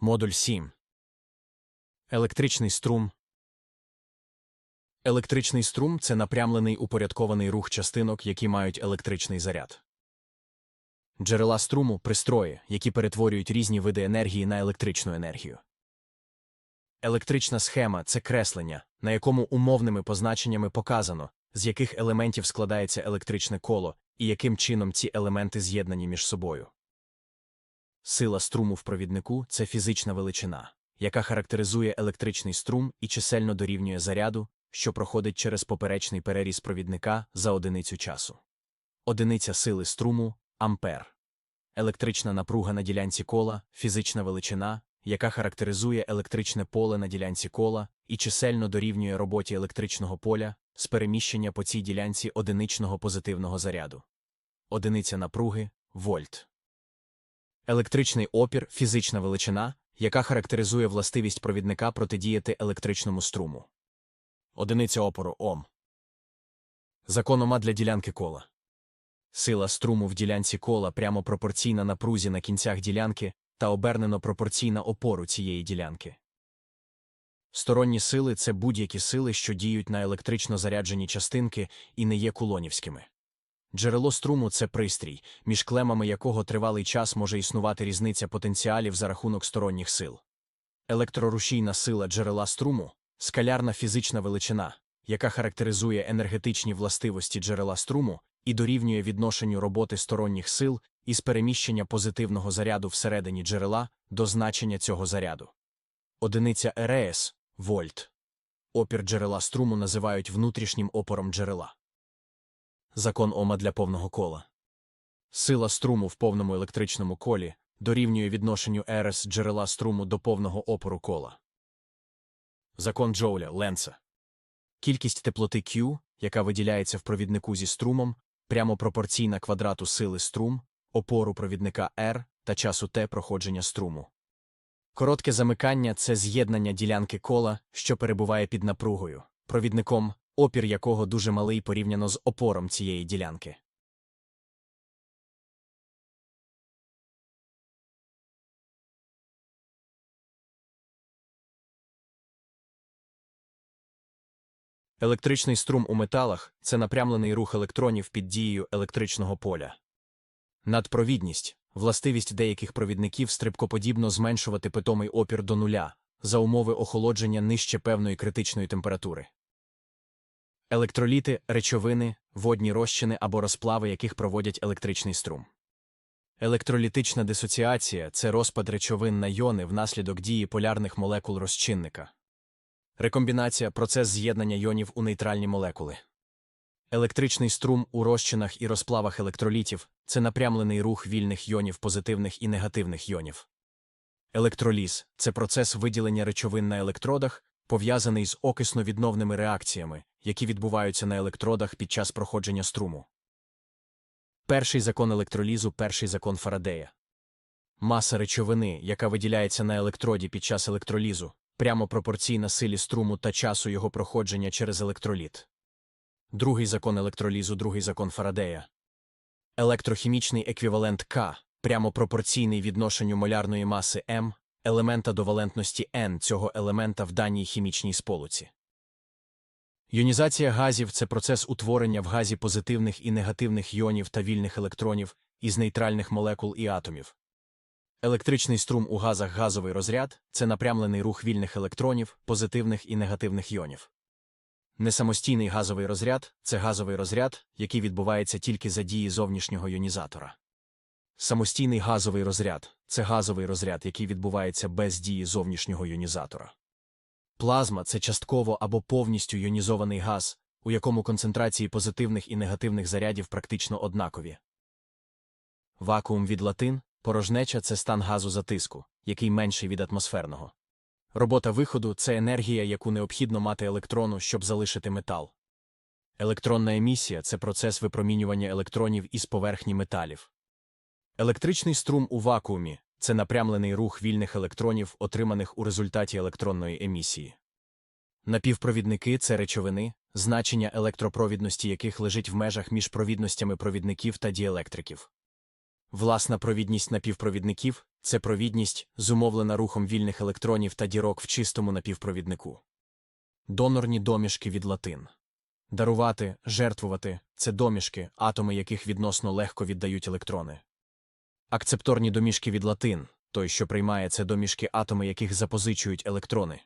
Модуль 7. Електричний струм. Електричний струм це напрямлений упорядкований рух частинок, які мають електричний заряд. Джерела струму пристрої, які перетворюють різні види енергії на електричну енергію. Електрична схема це креслення, на якому умовними позначеннями показано, з яких елементів складається електричне коло і яким чином ці елементи з'єднані між собою. Сила струму в провіднику це фізична величина, яка характеризує електричний струм і чисельно дорівнює заряду, що проходить через поперечний переріз провідника за одиницю часу. Одиниця сили струму ампер. Електрична напруга на ділянці кола фізична величина, яка характеризує електричне поле на ділянці кола і чисельно дорівнює роботі електричного поля з переміщення по цій ділянці одиничного позитивного заряду. Одиниця напруги вольт. Електричний опір фізична величина, яка характеризує властивість провідника протидіяти електричному струму. Одиниця опору Ом. Закон Ома для ділянки кола. Сила струму в ділянці кола прямо пропорційна напрузі на кінцях ділянки та обернено пропорційна опору цієї ділянки. Сторонні сили це будь-які сили, що діють на електрично заряджені частинки і не є кулонівськими. Джерело струму це пристрій, між клемами якого тривалий час може існувати різниця потенціалів за рахунок сторонніх сил. Електрорушійна сила джерела струму скалярна фізична величина, яка характеризує енергетичні властивості джерела струму і дорівнює відношенню роботи сторонніх сил із переміщення позитивного заряду всередині джерела до значення цього заряду. Одиниця РС вольт. Опір джерела струму називають внутрішнім опором джерела. Закон Ома для повного кола. Сила струму в повному електричному колі дорівнює відношенню РС джерела струму до повного опору кола. Закон Джоуля Ленца. Кількість теплоти Q, яка виділяється в провіднику зі струмом, прямо пропорційна квадрату сили струм, опору провідника R та часу T проходження струму. Коротке замикання це з'єднання ділянки кола, що перебуває під напругою, провідником, опір якого дуже малий порівняно з опором цієї ділянки. Електричний струм у металах це напрямлений рух електронів під дією електричного поля. Надпровідність властивість деяких провідників стрибкоподібно зменшувати питомий опір до нуля за умови охолодження нижче певної критичної температури. Електроліти, речовини, водні розчини або розплави, яких проводять електричний струм. Електролітична дисоціація це розпад речовин на йони внаслідок дії полярних молекул розчинника. Рекомбінація процес з'єднання йонів у нейтральні молекули. Електричний струм у розчинах і розплавах електролітів це напрямлений рух вільних йонів позитивних і негативних йонів. Електроліз це процес виділення речовин на електродах, пов'язаний з окисно-відновними реакціями, які відбуваються на електродах під час проходження струму. Перший закон електролізу перший закон Фарадея. Маса речовини, яка виділяється на електроді під час електролізу, прямо пропорційна силі струму та часу його проходження через електроліт. Другий закон електролізу, другий закон Фарадея. Електрохімічний еквівалент К прямо пропорційний відношенню молярної маси М, елемента до валентності N цього елемента в даній хімічній сполуці. Йонізація газів це процес утворення в газі позитивних і негативних йонів та вільних електронів із нейтральних молекул і атомів. Електричний струм у газах газовий розряд це напрямлений рух вільних електронів, позитивних і негативних йонів. Несамостійний газовий розряд це газовий розряд, який відбувається тільки за дії зовнішнього йонізатора. Самостійний газовий розряд це газовий розряд, який відбувається без дії зовнішнього йонізатора. Плазма це частково або повністю йонізований газ, у якому концентрації позитивних і негативних зарядів практично однакові. Вакуум від латин порожнеча це стан газу затиску, який менший від атмосферного. Робота виходу це енергія, яку необхідно мати електрону, щоб залишити метал. Електронна емісія це процес випромінювання електронів із поверхні металів. Електричний струм у вакуумі це напрямлений рух вільних електронів, отриманих у результаті електронної емісії. Напівпровідники це речовини, значення електропровідності яких лежить в межах між провідностями провідників та діелектриків. Власна провідність напівпровідників це провідність, зумовлена рухом вільних електронів та дірок в чистому напівпровіднику. Донорні домішки від латин. Дарувати, жертвувати це домішки, атоми яких відносно легко віддають електрони. Акцепторні домішки від латин той, що приймає це домішки, атоми яких запозичують електрони.